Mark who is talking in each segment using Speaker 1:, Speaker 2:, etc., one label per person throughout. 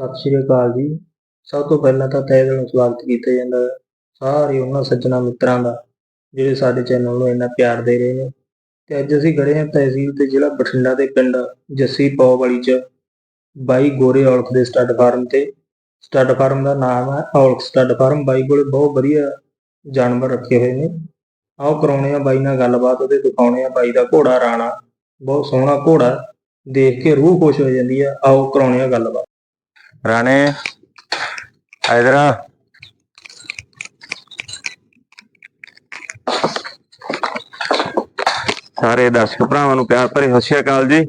Speaker 1: ਸਤਿ ਸ਼੍ਰੀ ਅਕਾਲ ਜੀ। ਸਭ ਤੋਂ ਪਹਿਲਾਂ ਤਾਂ ਤਹਿ ਦਿਲੋਂ ਸਵਾਗਤ ਕੀਤਾ ਜਾਂਦਾ ਹੈ ਸਾਰੇ ਉਹਨਾਂ ਸੱਜਣਾ ਮਿੱਤਰਾਂ ਦਾ, ਜਿਹੜੇ ਸਾਡੇ ਚੈਨਲ ਨੂੰ ਇੰਨਾ ਪਿਆਰ ਦੇ ਰਹੇ ਨੇ। ਤੇ ਅੱਜ ਅਸੀਂ ਖੜੇ ਹਾਂ ਤਹਿਸੀਲ ਤੇ ਜ਼ਿਲ੍ਹਾ ਬਠਿੰਡਾ ਦੇ ਪਿੰਡ ਜੱਸੀ ਪੌ ਵਾਲੀ ਚ, ਬਾਈ ਗੋਰੇ ਔਲਖ ਦੇ ਸਟੱਡ ਫਾਰਮ ਤੇ। ਸਟੱਡ ਫਾਰਮ ਦਾ ਨਾਮ ਹੈ ਔਲਖ ਸਟੱਡ ਫਾਰਮ। ਬਾਈ ਕੋਲੇ ਬਹੁਤ ਵਧੀਆ ਜਾਨਵਰ ਰੱਖੇ ਹੋਏ ਨੇ। ਆਓ ਕਰਾਉਣੇ ਆ ਬਾਈ ਨਾਲ ਗੱਲਬਾਤ, ਉਹਦੇ ਦਿਖਾਉਣੇ ਆ ਬਾਈ ਦਾ ਘੋੜਾ ਰਾਣਾ। ਬਹੁਤ ਸੋਹਣਾ ਘੋੜਾ, ਦੇਖ ਕੇ ਰੂਹ ਖੁਸ਼ ਹੋ ਜਾਂਦੀ ਆ। ਆਓ ਕਰਾਉਣੇ ਆ ਗੱਲਬਾਤ।
Speaker 2: ਰਾਣੇ ਇਧਰ ਆ ਸਾਰੇ ਦਰਸ਼ਕ ਭਰਾਵਾਂ ਨੂੰ ਪਿਆਰ ਭਰੀ ਸਤਿ ਸ਼੍ਰੀ ਅਕਾਲ ਜੀ।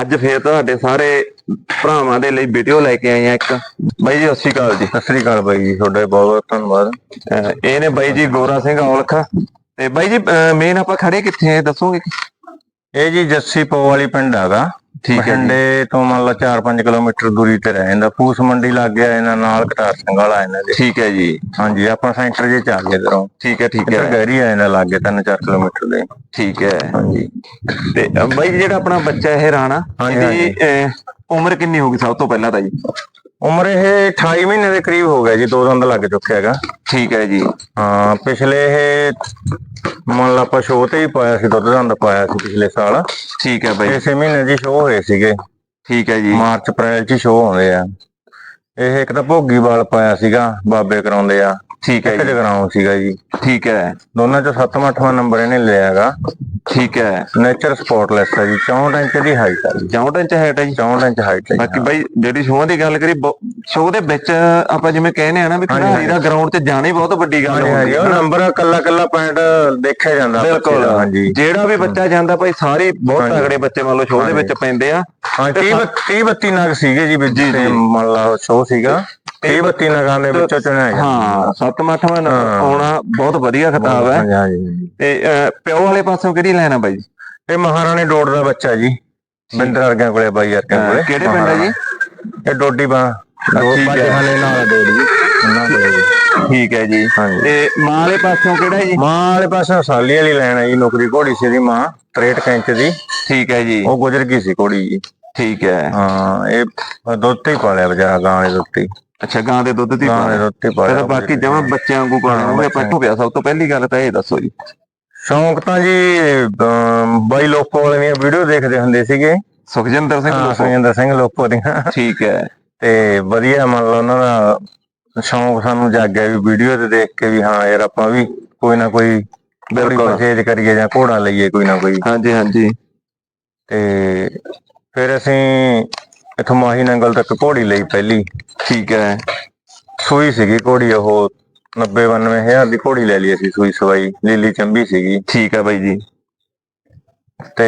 Speaker 2: ਅੱਜ ਫੇਰ ਤੁਹਾਡੇ ਸਾਰੇ ਭਰਾਵਾਂ ਦੇ ਲਈ ਵੀਡੀਓ ਲੈ ਕੇ ਆਏ ਆ ਇੱਕ। ਬਾਈ ਜੀ ਸਤਿ ਸ਼੍ਰੀ ਅਕਾਲ ਜੀ।
Speaker 3: ਸਤਿ ਸ੍ਰੀ ਅਕਾਲ ਬਾਈ ਜੀ ਤੁਹਾਡਾ ਬਹੁਤ ਬਹੁਤ ਧੰਨਵਾਦ
Speaker 2: ਇਹ ਨੇ ਬਾਈ ਜੀ ਗੋਰਾ ਸਿੰਘ ਔਲਖ। ਤੇ ਬਾਈ ਜੀ ਮੇਨ ਆਪਾਂ ਖੜੇ ਕਿੱਥੇ ਆ ਦੱਸੋਗੇ?
Speaker 3: ਇਹ ਜੀ ਜੱਸੀ ਪੋ ਵਾਲੀ ਪਿੰਡ ਹੈਗਾ।
Speaker 2: ਠੀਕ ਹੈ ਜੀ।
Speaker 3: ਬਠਿੰਡੇ ਤੋਂ ਮੰਨ ਲਾ 4-5 ਕਿਲੋਮੀਟਰ ਦੂਰੀ ਤੇ ਰਹਿ ਜਾਂਦਾ। ਫੂਸ ਮੰਡੀ ਲੱਗ ਗਿਆ ਇਹਨਾਂ ਨਾਲ ਕਟਾਰ ਸਿੰਘ ਵਾਲਾ ਇਹਨਾਂ ਦੇ।
Speaker 2: ਠੀਕ ਹੈ ਜੀ।
Speaker 3: ਹਾਂਜੀ ਆਪਾਂ ਸੈਂਟਰ ਜੇ ਚੱਲ ਗਏ ਇਧਰੋਂ।
Speaker 2: ਠੀਕ ਹੈ ਠੀਕ
Speaker 3: ਇੱਧਰ
Speaker 2: ਹੈ
Speaker 3: ਗਹਿਰੀ ਆ ਇਹਨਾਂ ਲੱਗੇ 3-4 ਕਿਲੋਮੀਟਰ ਦੇ।
Speaker 2: ਠੀਕ ਹੈ।
Speaker 3: ਹਾਂਜੀ।
Speaker 2: ਤੇ ਅਹ ਬਾਈ ਜਿਹੜਾ ਆਪਣਾ ਬੱਚਾ ਇਹ ਰਾਣਾ
Speaker 3: ਹਾਂਜੀ,
Speaker 2: ਇਹਦੀ ਉਮਰ ਕਿੰਨੀ ਹੋਗੀ ਸਭ ਤੋਂ ਪਹਿਲਾਂ ਤਾਂ ਜੀ?
Speaker 3: ਉਮਰ ਇਹ 28 ਮਹੀਨੇ ਦੇ ਕਰੀਬ ਹੋ ਗਿਆ ਜੀ ਦੋ ਦੰਦ ਲੱਗ ਚੁੱਕਿਆ ਹੈਗਾ।
Speaker 2: ਠੀਕ ਹੈ ਜੀ।
Speaker 3: ਹਾਂ ਪਿਛਲੇ ਇਹ ਮੰਨ ਲਾ ਆਪਾਂ ਸ਼ੋਅ ਤੇ ਹੀ ਪਾਇਆ ਸੀ ਦੁੱਧ ਦੰਦ ਪਾਇਆ ਸੀ ਪਿਛਲੇ ਸਾਲ।
Speaker 2: ਠੀਕ ਹੈ ਬਾਈ।
Speaker 3: ਇਸੇ ਮਹੀਨੇ ਦੀ ਸ਼ੋਅ ਹੋਏ ਸੀਗੇ।
Speaker 2: ਠੀਕ ਹੈ ਜੀ।
Speaker 3: ਮਾਰਚ ਅਪ੍ਰੈਲ ਚ ਸ਼ੋਅ ਆਉਂਦੇ ਆ। ਇਹ ਇੱਕ ਤਾਂ ਭੋਗੀ ਵਾਲ ਪਾਇਆ ਸੀਗਾ ਬਾਬੇ ਕਰਾਉਂਦੇ ਆ।
Speaker 2: ਠੀਕ ਹੈ ਜੀ।
Speaker 3: ਜਗਰਾਉਂ ਸੀਗਾ ਜੀ।
Speaker 2: ਠੀਕ ਹੈ।
Speaker 3: ਦੋਨਾਂ ਚੋਂ 7ਵਾਂ 8ਵਾਂ ਨੰਬਰ ਇਹਨੇ ਲਿਆ ਹੈਗਾ।
Speaker 2: ਠੀਕ ਹੈ।
Speaker 3: ਨੇਚਰ ਸਪੋਰਟਲੈਸ ਹੈ ਜੀ। 64 ਇੰਚ ਦੀ ਹਾਈਟ ਹੈ ਜੀ।
Speaker 2: 64 ਇੰਚ ਹੈਟ ਹੈ ਜੀ।
Speaker 3: 64 ਇੰਚ ਹਾਈਟ ਹੈ
Speaker 2: ਬਾਕੀ ਬਾਈ ਜਿਹੜੀ ਸ਼ੋਅ ਦੀ ਗੱਲ ਕਰੀ ਸ਼ੋਅ ਦੇ ਵਿੱਚ ਆਪਾਂ ਜਿਵੇਂ ਕਹਿੰਦੇ ਆ ਨਾ ਵੀ ਖਿਡਾਰੀ ਦਾ ਗਰਾਊਂਡ 'ਚ ਜਾਣਾ ਹੀ ਬਹੁਤ ਵੱਡੀ ਗੱਲ ਹੁੰਦੀ
Speaker 3: ਉਹ
Speaker 2: ਹੈ।
Speaker 3: ਨੰਬਰ ਕੱਲਾ ਕੱਲਾ ਪੁਆਇੰਟ ਦੇਖਿਆ ਜਾਂਦਾ
Speaker 2: ਬਿਲਕੁਲ।
Speaker 3: ਹਾਂਜੀ।
Speaker 2: ਜਿਹੜਾ ਵੀ ਬੱਚਾ ਜਾਂਦਾ ਭਾਈ ਸਾਰੇ ਬਹੁਤ। ਤਗੜੇ ਬੱਚੇ ਮੰਨ ਲਓ ਸ਼ੋਅ ਦੇ ਵਿੱਚ ਪੈਂਦੇ ਆ।
Speaker 3: ਹਾਂ 30 30 32 ਨਗ ਸੀਗੇ ਜੀ ਵਿੱਚ ਤੇ। ਮੰਨ ਲਾ ਸ਼ੋਅ ਸੀਗਾ। 30 32 ਨਗਾਂ ਦੇ ਵਿੱਚੋਂ ਚੁਣਿਆ ਗਿਆ।
Speaker 2: ਹਾਂ ਸੱਤਵਾਂ ਅੱਠਵਾਂ ਨੰਬਰ
Speaker 3: ਹਾਂ।
Speaker 2: ਆਉਣਾ ਬਹੁਤ ਵਧੀਆ ਖਿਤਾਬ ਹੈ। ਤੇ ਪਿਓ ਵਾਲੇ ਪਾਸੋਂ ਕਿਹੜੀ ਲੈਣਾ ਬਾਈ? ਜੀ?
Speaker 3: ਇਹ ਮਹਾਰਾਣੀ ਡੋੜ ਦਾ ਬੱਚਾ ਜੀ ਬਿੰਦਰ ਵਰਗਿਆਂ ਕੋਲੇ ਬਾਈ ਵਰਗਿਆਂ ਕੋਲੇ।
Speaker 2: ਕਿਹੜੇ ਪਿੰਡ ਹੈ ਜੀ?
Speaker 3: ਇਹ ਡੋਡੀ ਬਾ ਦੋ
Speaker 2: ਠੀਕ ਹੈ।
Speaker 3: ਹਾਲੇ ਨਾਲ ਡੋੜ ਜੀ। ਉਹਨਾਂ ਕੋਲੇ ਜੀ।
Speaker 2: ਠੀਕ ਹੈ ਜੀ।
Speaker 3: ਹਾਂਜੀ।
Speaker 2: ਤੇ ਮਾਂ ਵਾਲੇ ਪਾਸੋਂ ਕਿਹੜਾ ਜੀ?
Speaker 3: ਮਾਂ ਵਾਲੇ ਪਾਸੇ ਸਾਲੀ ਵਾਲੀ ਲੈਣ ਆਈ ਨੌਕਰੀ ਘੋੜੀ ਸੀ ਦੀ ਮਾਂ 63 ਕੈਂਚ ਦੀ।
Speaker 2: ਠੀਕ ਹੈ ਜੀ।
Speaker 3: ਉਹ ਗੁਜ਼ਰ ਗਈ ਸੀ ਘੋੜੀ ਜੀ।
Speaker 2: ਠੀਕ ਹੈ।
Speaker 3: ਹਾਂ ਇਹ ਦੁੱਧ ਤੇ ਹੀ ਪਾਲਿਆ ਵਿਚਾਰਾ ਗਾਂ ਦੇ ਦੁੱਧ ਤੇ ਹੀ।
Speaker 2: ਅੱਛਾ ਗਾਂ ਦੇ ਦੁੱਧ ਦੀ
Speaker 3: ਗਾਂ ਦੇ ਦੁੱਧ ਤੇ ਹੀ ਪਾਲਿਆ
Speaker 2: ਤਾਂ ਬਾਕੀ ਜਮਾਂ ਬੱਚਿਆਂ ਵਾਂਗੂ ਪਾਣਾ ਹੋਵੇ ਆਪਾਂ ਇੱਥੋਂ ਪਿਆ ਸਭ ਤੋਂ ਪਹਿਲੀ ਗੱਲ ਤਾਂ ਇਹ ਦੱਸੋ ਜੀ।
Speaker 3: ਸ਼ੌਂਕ ਤਾਂ ਜੀ ਅਮ, ਬਾਈ ਲੋਕੋ ਵਾਲੇ ਦੀਆਂ ਵੀਡੀਓ ਦੇਖਦੇ ਹੁੰਦੇ ਸੀਗੇ।
Speaker 2: ਸੁਖਜਿੰਦਰ ਸਿੰਘ ਲੋਕੋ।
Speaker 3: ਸੁਖਜਿੰਦਰ ਸਿੰਘ ਲੋਕੋ ਦੀਆਂ।
Speaker 2: ਠੀਕ ਹੈ।
Speaker 3: ਤੇ ਵਧੀਆ ਮੰਨ ਲਓ ਉਹਨਾਂ ਦਾ ਸ਼ੌਂਕ ਸਾਨੂੰ ਜਾਗਿਆ ਵੀ ਵੀਡੀਓ ਤੇ ਦੇਖ ਕੇ ਵੀ ਹਾਂ ਯਾਰ ਆਪਾਂ ਵੀ ਕੋਈ ਨਾ ਕੋਈ ਬਿਲਕੁਲ। ਪਰਚੇਜ ਕਰੀਏ ਜਾਂ ਘੋੜਾ ਲਈਏ ਕੋਈ ਨਾ ਕੋਈ।
Speaker 2: ਹਾਂਜੀ ਹਾਂਜੀ।
Speaker 3: ਤੇ ਫਿਰ ਅਸੀਂ ਇਥੋਂ ਮਾਹੀ ਨੰਗਲ ਤੱਕ ਘੋੜੀ ਲਈ ਪਹਿਲੀ।
Speaker 2: ਠੀਕ ਹੈ।
Speaker 3: ਸੂਈ ਸੀਗੀ ਘੋੜੀ ਉਹ 90 92 ਹਜ਼ਾਰ ਦੀ ਘੋੜੀ ਲੈ ਲਈ ਅਸੀਂ ਸੂਈ ਸਵਾਈ। ਲੀਲੀ ਚੰਬੀ ਸੀਗੀ।
Speaker 2: ਠੀਕ ਹੈ ਬਾਈ ਜੀ।
Speaker 3: ਤੇ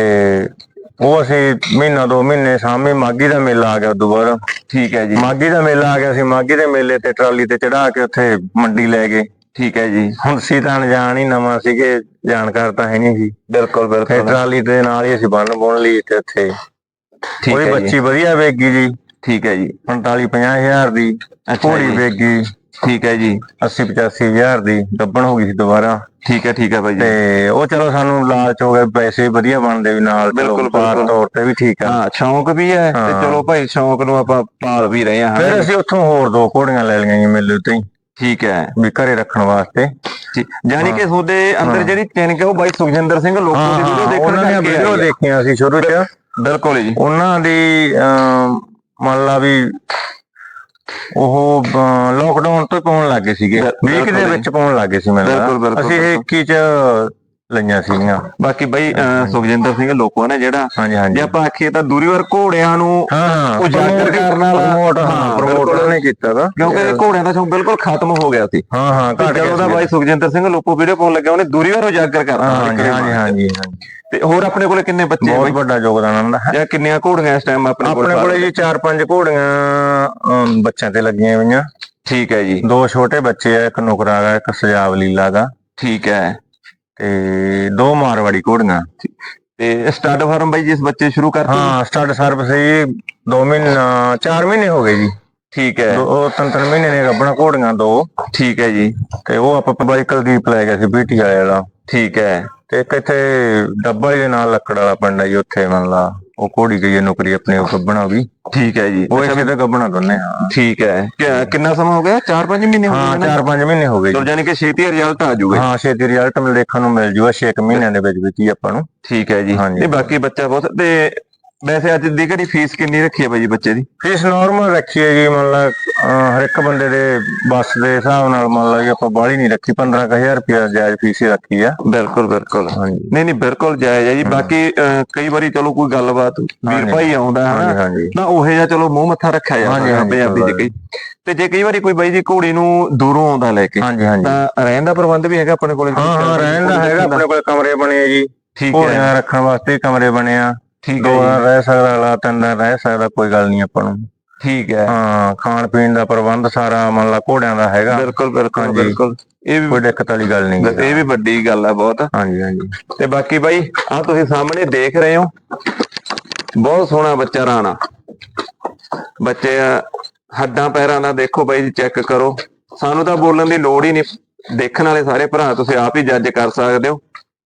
Speaker 3: ਉਹ ਅਸੀਂ ਮਹੀਨਾ ਦੋ ਮਹੀਨੇ ਸਾਹਮਣੇ ਮਾਗੀ ਦਾ ਮੇਲਾ ਆ ਗਿਆ ਬਾਅਦ।
Speaker 2: ਠੀਕ ਹੈ ਜੀ।
Speaker 3: ਮਾਗੀ ਦਾ ਮੇਲਾ ਆ ਗਿਆ ਸੀ। ਮਾਗੀ ਦੇ ਮੇਲੇ ਤੇ ਟਰਾਲੀ ਤੇ ਚੜਾ ਕੇ ਉੱਥੇ ਮੰਡੀ ਲੈ ਗਏ।
Speaker 2: ਠੀਕ ਹੈ ਜੀ।
Speaker 3: ਹੁਣ ਸੀ ਤਾਂ ਅਣਜਾਣ ਹੀ ਨਵਾਂ ਸੀਗੇ ਜਾਣਕਾਰ ਤਾਂ ਹੈ ਨਹੀਂ ਸੀ।
Speaker 2: ਬਿਲਕੁਲ ਬਿਲਕੁਲ।
Speaker 3: ਟਰਾਲੀ ਦੇ ਨਾਲ ਹੀ ਅਸੀਂ ਬੰਨ ਬੁਣ ਲਈ ਤੇ ਉੱਥੇ।
Speaker 2: ਠੀਕ ਹੈ ਜੀ।
Speaker 3: ਬੱਚੀ ਵਧੀਆ ਵੇਗੀ ਜੀ।
Speaker 2: ਠੀਕ ਹੈ ਜੀ।
Speaker 3: 45 50 ਹਜ਼ਾਰ ਦੀ।
Speaker 2: ਅੱਛਾ
Speaker 3: ਘੋੜੀ
Speaker 2: ਜੀ।
Speaker 3: ਵੇਗੀ
Speaker 2: ਠੀਕ ਹੈ ਜੀ।
Speaker 3: 80 85 ਹਜ਼ਾਰ ਦੀ। ਗੱਬਣ ਹੋ ਗਈ ਸੀ ਦੁਬਾਰਾ।
Speaker 2: ਠੀਕ ਹੈ ਠੀਕ ਹੈ ਬਾਈ ਜੀ
Speaker 3: ਤੇ ਉਹ ਚਲੋ ਸਾਨੂੰ ਲਾਲਚ ਹੋ ਗਿਆ ਪੈਸੇ ਵਧੀਆ ਬਣਦੇ ਵੀ ਨਾਲ
Speaker 2: ਬਿਲਕੁਲ, ਬਿਲਕੁਲ।
Speaker 3: ਤੌਰ ਤੇ ਵੀ ਠੀਕ ਆ
Speaker 2: ਹਾਂ ਸ਼ੌਂਕ ਵੀ ਹੈ ਤੇ। ਚਲੋ ਭਾਈ ਸ਼ੌਂਕ ਨੂੰ ਆਪਾਂ ਪਾਲ ਵੀ ਰਹੇ ਹਾਂ
Speaker 3: ਫਿਰ? ਅਸੀਂ ਉੱਥੋਂ ਹੋਰ ਦੋ ਘੋੜੀਆਂ ਲੈ ਲਈਆਂ ਜੀ ਮੇਲੇ ਉੱਤੇ ਹੀ
Speaker 2: ਠੀਕ ਹੈ
Speaker 3: ਵੀ ਘਰੇ ਰੱਖਣ ਵਾਸਤੇ।
Speaker 2: ਯਾਨੀ ਕਿ ਤੁਹਾਡੇ ਅੰਦਰ ਜਿਹੜੀ ਹੈ ਉਹ ਬਾਈ ਸੁਖਜਿੰਦਰ ਸਿੰਘ ਲੋਕੋ ਦੀ ਵੀਡੀਓ ਦੇਖਣ
Speaker 3: ਉਹਨਾਂ
Speaker 2: ਕਰਕੇ
Speaker 3: ਵੀਡੀਓ
Speaker 2: ਆਈ ਹੈ।
Speaker 3: ਦੇਖੀਆਂ ਸੀ ਸ਼ੁਰੂ ਚ
Speaker 2: ਬਿਲਕੁਲ ਜੀ
Speaker 3: ਉਹਨਾਂ ਦੀ ਮੰਨ ਲਾ ਵੀ ਉਹ ਲੋਕਡਾਊਨ ਤੋਂ ਹੀ ਪਾਉਣ ਲੱਗੇ ਸੀਗੇ।
Speaker 2: ਬਿਲ-
Speaker 3: ਵੀਕ ਦੇ
Speaker 2: ਬਿਲਕੁਲ
Speaker 3: ਵਿੱਚ ਪਾਉਣ ਲੱਗੇ ਸੀ ਮੈਨੂੰ
Speaker 2: ਬਿਲਕੁਲ, ਬਿਲਕੁਲ,
Speaker 3: ਅਸੀਂ ਇਹ 21 ਚ ਲਈਆਂ ਸੀਗੀਆਂ।
Speaker 2: ਬਾਕੀ ਬਾਈ ਅਹ, ਸੁਖਜਿੰਦਰ ਸਿੰਘ ਲੋਕੋ ਨੇ ਜਿਹੜਾ
Speaker 3: ਹਾਂਜੀ
Speaker 2: ਜੇ
Speaker 3: ਹਾਂਜੀ
Speaker 2: ਆਪਾਂ ਆਖੀਏ ਤਾਂ ਦੂਰੀ ਵਾਰ ਘੋੜਿਆਂ ਨੂੰ
Speaker 3: ਹਾਂ
Speaker 2: ਉਜਾਗਰ ਕਰਨ ਵਾਲਾ-
Speaker 3: ਪ੍ਰਮੋਟ
Speaker 2: ਹਾਂ,
Speaker 3: ਪ੍ਰਮੋਟ
Speaker 2: ਬਿਲਕੁਲ।
Speaker 3: ਉਹਨੇ ਕੀਤਾ ਵਾ
Speaker 2: ਕਿਉਂਕਿ ਘੋੜਿਆਂ ਦਾ ਸ਼ੌਂਕ ਬਿਲਕੁਲ ਖਤਮ ਹੋ ਗਿਆ ਸੀ।
Speaker 3: ਹਾਂ ਹਾਂ ਘਟ
Speaker 2: ਜਦੋਂ ਦਾ
Speaker 3: ਗਿਆ
Speaker 2: ਬਾਈ ਸੁਖਜਿੰਦਰ ਸਿੰਘ ਲੋਕੋ ਵੀਡੀਓ ਪਾਉਣ ਲੱਗਿਆ ਉਹਨੇ ਦੂਰੀ ਵਾਰ ਉਜਾਗਰ ਕਰਤਾ
Speaker 3: ਹਾਂ ਹਾਂਜੀ ਹਾਂਜੀ ਹਾਂਜੀ ਹਾਂਜੀ।
Speaker 2: ਤੇ ਹੋਰ ਆਪਣੇ ਕੋਲੇ ਕਿੰਨੇ ਬੱਚੇ
Speaker 3: ਬਹੁਤ ਵੱਡਾ ਯੋਗਦਾਨ ਉਹਨਾਂ ਦਾ।
Speaker 2: ਜਾਂ ਕਿੰਨੀਆਂ ਘੋੜੀਆਂ ਇਸ ਟਾਈਮ ਆਪਣੇ ਕੋਲ
Speaker 3: ਆਪਣੇ ਕੋਲੇ ਜੀ ਚਾਰ ਪੰਜ ਘੋੜੀਆਂ ਅਮ, ਬੱਚਿਆਂ ਤੇ ਲੱਗੀਆਂ ਹੋਈਆਂ।
Speaker 2: ਠੀਕ ਹੈ ਜੀ।
Speaker 3: ਦੋ ਛੋਟੇ ਬੱਚੇ ਆ ਇੱਕ ਨੁਕਰਾ ਗਾ ਇੱਕ ਸਜਾਵ ਲੀਲਾ ਗਾ
Speaker 2: ਠੀਕ ਹੈ।
Speaker 3: ਤੇ ਦੋ ਮਾਰਵਾੜੀ ਘੋੜੀਆਂ।
Speaker 2: ਤੇ ਸਟਾਰਟ ਫਾਰਮ ਬਾਈ ਜਿਸ ਬੱਚੇ ਸ਼ੁਰੂ ਕਰਤੇ?
Speaker 3: ਹਾਂ ਸਟਾਰਟ ਸਰਵਿਸ ਜੀ 2 ਮਹੀਨੇ 4 ਮਹੀਨੇ ਹੋ ਗਏ ਜੀ।
Speaker 2: ਠੀਕ ਹੈ।
Speaker 3: ਦੋ ਤਿੰਨ ਤਿੰਨ ਮਹੀਨੇ ਨੇ ਗੱਬਣਾ ਘੋੜੀਆਂ ਦੋ।
Speaker 2: ਠੀਕ ਹੈ ਜੀ।
Speaker 3: ਤੇ ਉਹ ਆਪਾਂ ਬਾਈ ਕੁਲਦੀਪ ਲੈ ਗਿਆ ਸੀ ਬੀਟੀ ਵਾਲੇ ਵਾਲਾ।
Speaker 2: ਠੀਕ ਹੈ।
Speaker 3: ਤੇ ਇੱਕ ਇੱਥੇ ਡੱਬਾ ਦੇ ਨਾਲ ਲੱਕੜ ਵਾਲਾ ਪਿੰਡ ਹੈ ਜੀ ਉੱਥੇ ਮੰਨ ਲਾ ਉਹ ਘੋੜੀ ਗਈ ਹੈ ਨੌਕਰੀ ਆਪਣੇ ਉਹ ਗੱਬਣਾ ਵੀ।
Speaker 2: ਠੀਕ ਹੈ ਜੀ।
Speaker 3: ਉਹ ਇਸੇ ਤੇ ਗੱਬਣਾ ਦੋਨੇ ਹਾਂ
Speaker 2: ਠੀਕ ਹੈ। ਕਿ- ਕਿੰਨਾ ਸਮਾਂ ਹੋ ਗਿਆ? 4-5 ਮਹੀਨੇ ਹੋ
Speaker 3: ਹਾਂ
Speaker 2: ਗਏ ਨਾ
Speaker 3: 4-5 ਮਹੀਨੇ ਹੋ ਗਏ
Speaker 2: ਚਲੋ
Speaker 3: ਜੀ
Speaker 2: ਜਾਨੀ ਕਿ ਛੇਤੀ ਰਿਜ਼ਲਟ ਆ ਜਾਊਗਾ
Speaker 3: ਹਾਂ ਛੇਤੀ ਰਿਜ਼ਲਟ ਮਿਲ ਦੇਖਣ ਨੂੰ ਮਿਲ ਜੂਗਾ 6 ਮਹੀਨਿਆਂ ਦੇ ਵਿੱਚ ਵਿੱਚ ਹੀ ਆਪਾਂ ਨੂੰ।
Speaker 2: ਠੀਕ ਹੈ ਜੀ।
Speaker 3: ਹਾਂਜੀ।
Speaker 2: ਨਹੀਂ ਬਾਕੀ ਬੱਚਾ ਬਹੁਤ ਤੇ ਵੈਸੇ ਅੱਜ ਦੀ ਘੜੀ ਫੀਸ ਕਿੰਨੀ ਰੱਖੀ ਹੈ ਬਾਈ ਜੀ ਬੱਚੇ ਦੀ?
Speaker 3: ਫੀਸ ਨਾਰਮਲ ਰੱਖੀ ਹੈ ਜੀ ਮੰਨ ਲਾ ਅਹ ਹਰ ਇੱਕ ਬੰਦੇ ਦੇ ਬੱਸ ਦੇ ਹਿਸਾਬ ਨਾਲ ਮੰਨ ਲਾ ਜੀ ਆਪਾਂ ਬਾਹਲੀ ਨਹੀਂ ਰੱਖੀ 15000 ਰੁਪਇਆ ਜਾਇਜ਼ ਫੀਸ ਹੀ ਰੱਖੀ ਆ।
Speaker 2: ਬਿਲਕੁਲ ਬਿਲਕੁਲ।
Speaker 3: ਹਾਂਜੀ।
Speaker 2: ਨਹੀਂ ਨਹੀਂ ਬਿਲਕੁਲ ਜਾਇਜ਼ ਹੈ ਜੀ। ਬਾਕੀ ਅਹ, ਕਈ ਵਾਰੀ ਚਲੋ ਕੋਈ ਗੱਲਬਾਤ ਵੀਰ
Speaker 3: ਹਾਂਜੀ।
Speaker 2: ਭਾਈ ਆਉਂਦਾ ਹੈ
Speaker 3: ਹਾਂਜੀ
Speaker 2: ਨਾ
Speaker 3: ਹਾਂਜੀ।
Speaker 2: ਤਾਂ ਉਹ ਚਲੋ ਮੂੰਹ ਮੱਥਾ ਰੱਖਿਆ
Speaker 3: ਹਾਂਜੀ,
Speaker 2: ਪੰਜਾਬੀ ਚ ਕਈ ਤੇ ਜੇ ਕਈ ਵਾਰੀ ਕੋਈ ਬਾਈ ਜੀ ਘੋੜੀ ਨੂੰ ਦੂਰੋਂ ਆਉਂਦਾ ਲੈ ਕੇ
Speaker 3: ਹਾਂਜੀ ਹਾਂਜੀ।
Speaker 2: ਤਾਂ ਰਹਿਣ ਦਾ ਪ੍ਰਬੰਧ ਵੀ ਹੈਗਾ ਆਪਣੇ ਕੋਲੇ?
Speaker 3: ਹਾਂ ਹਾਂ ਰਹਿਣ ਦਾ ਹੈਗਾ ਆਪਣੇ ਕੋਲ ਕਮਰੇ ਬਣੇ ਆ ਜੀ।
Speaker 2: ਠੀਕ ਹੈ।
Speaker 3: ਘੋੜੀਆਂ ਰੱਖਣ ਵਾਸਤੇ ਕਮਰੇ ਬਣੇ ਆ।
Speaker 2: ਠੀਕ
Speaker 3: ਦੋ
Speaker 2: ਹੈ
Speaker 3: ਦਿਨ ਰਹਿ ਸਕਦਾ ਅਗਲਾ ਤਿੰਨ ਦਿਨ ਰਹਿ ਸਕਦਾ ਕੋਈ ਗੱਲ ਨਹੀਂ ਆਪਾਂ ਨੂੰ।
Speaker 2: ਠੀਕ ਹੈ।
Speaker 3: ਹਾਂ ਖਾਣ ਪੀਣ ਦਾ ਪ੍ਰਬੰਧ ਸਾਰਾ ਮੰਨ ਲਾ ਘੋੜਿਆਂ ਦਾ ਹੈਗਾ।
Speaker 2: ਬਿਲਕੁਲ ਬਿਲਕੁਲ। ਬਿਲਕੁਲ। ਇਹ ਵੀ
Speaker 3: ਕੋਈ ਦਿੱਕਤ ਵਾਲੀ ਗੱਲ ਨਹੀਂ
Speaker 2: ਇਹ ਵੀ ਵੱਡੀ ਗੱਲ ਹੈ ਬਹੁਤ।
Speaker 3: ਹਾਂਜੀ ਹਾਂਜੀ।
Speaker 2: ਤੇ ਬਾਕੀ ਬਾਈ ਆ ਤੁਸੀਂ ਸਾਹਮਣੇ ਦੇਖ ਰਹੇ ਹੋ। ਬਹੁਤ ਸੋਹਣਾ ਬੱਚਾ ਰਾਣਾ। ਬੱਚੇ ਹੱਡਾਂ ਪੈਰਾਂ ਦਾ ਦੇਖੋ ਬਾਈ ਜੀ ਚੈੱਕ ਕਰੋ। ਸਾਨੂੰ ਤਾਂ ਬੋਲਣ ਦੀ ਲੋੜ ਹੀ ਨਹੀਂ। ਦੇਖਣ ਵਾਲੇ ਸਾਰੇ ਭਰਾ ਤੁਸੀਂ ਆਪ ਹੀ ਜੱਜ ਕਰ ਸਕਦੇ ਹੋ।